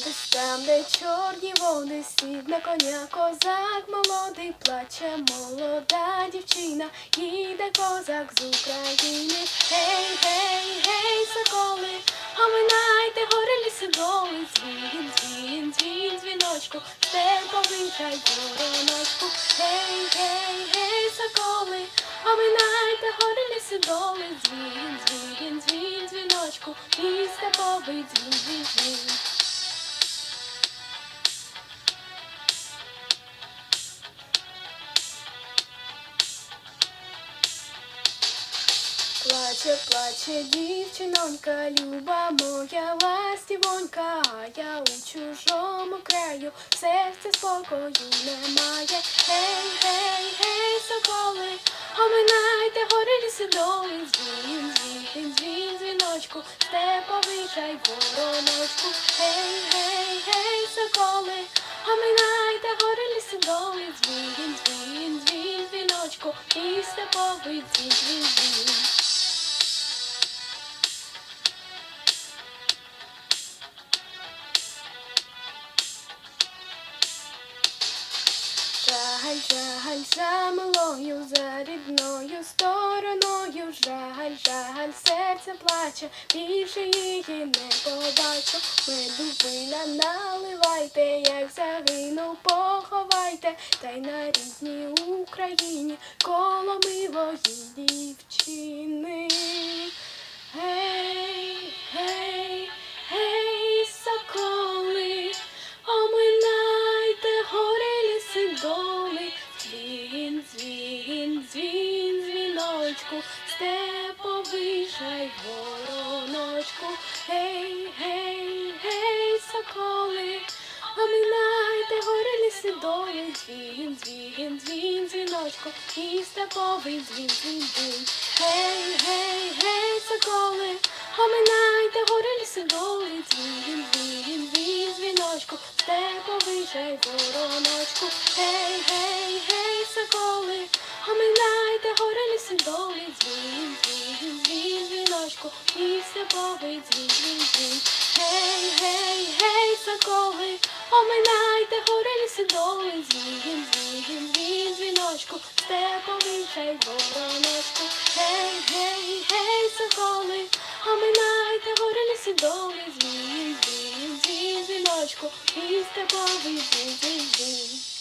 Там, де чорні води, сів на коня козак молодий, плаче молода дівчина, їде козак з України. Гей, гей, гей, соколи, оминайте гори ліси доли, дзвін, дзвін, дзвін, дзвіночку, степовий чай вороночку. Гей, гей, гей, соколи, оминайте гори ліси доли, дзвін, дзвін, дзвін, дзвіночку, і степовий дзвін, дзвін, дзвін. Плаче, плаче дівчинонька, люба моя ластівонька, я у чужому краю, в серці спокою немає. Гей, гей, гей, соколи, оминайте гори ліси доли, дзвін, дзвін, дзвін, дзвіночку, степовий чай вороночку. Гей, гей, гей, соколи, оминайте гори ліси доли, дзвін, дзвін, дзвін, дзвіночку, і степовий дзвін, дзвін, дзвін. Жаль, жаль, милою, за рідною стороною, жаль, жаль, серце плаче, більше її не побачу. Медовина наливайте, як загинув, поховайте, та й на рідній Україні коло милої дівчини. Дзвіночку, степовий жай вороночку, гей, гей, гей, соколи, оминайте гори ліси доли, дзвін, дзвін, дзвін, дзвіночку, і степовий дзвін, дзвін, дзвін, гей, гей, гей, соколи, оминайте гори ліси доли, дзвін, дзвін, дзвін, дзвіночку, степовий жай вороночку, гей, гей, гей, соколи, оминайте гори ліси і степовий дзвін, дзвін, дзвін, гей, гей, гей, соколи, оминайте гори ліси доли, дзвін, дзвін, дзвін, дзвіночку, степовий чай вороночку, гей, гей, гей, соколи, оминайте гори ліси доли, дзвін, дзвін, дзвін, дзвіночку, і степовий дзвін, дзвін, дзвін.